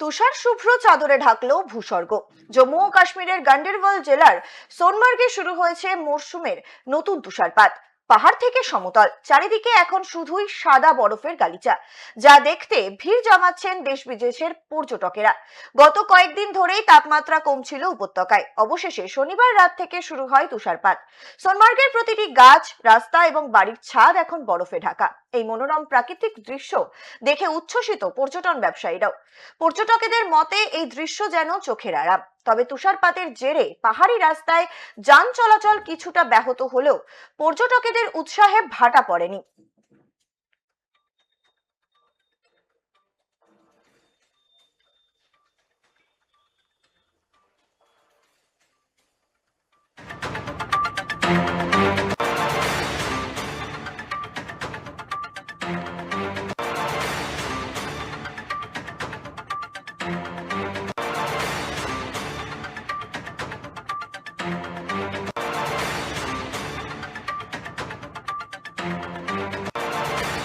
তুষার শুভ্র চাদরে ঢাকলো ভূস্বর্গ। জম্মু ও কাশ্মীরের গান্ডেরওয়াল জেলার সোনমার্গে শুরু হয়েছে মরশুমের নতুন তুষারপাত। পাহাড় থেকে সমতল, চারিদিকে এখন শুধুই সাদা বরফের গালিচা, যা দেখতে ভিড় জমাচ্ছেন দেশ বিদেশের পর্যটকেরা। গত কয়েকদিন ধরেই তাপমাত্রা কমছিল উপত্যকায়। অবশেষে শনিবার রাত থেকে শুরু হয় তুষারপাত। সোনমার্গের প্রতিটি গাছ, রাস্তা এবং বাড়ির ছাদ এখন বরফে ঢাকা। এই মনোরম প্রাকৃতিক দৃশ্য দেখে উচ্ছ্বসিত পর্যটন ব্যবসায়ীরাও। পর্যটকেদের মতে এই দৃশ্য যেন চোখের আরাম তবে তুষারপাতের জেরে পাহাড়ি রাস্তায় যান চলাচল কিছুটা ব্যাহত হলেও পর্যটকদের উৎসাহে ভাটা পড়েনি। thank you Thank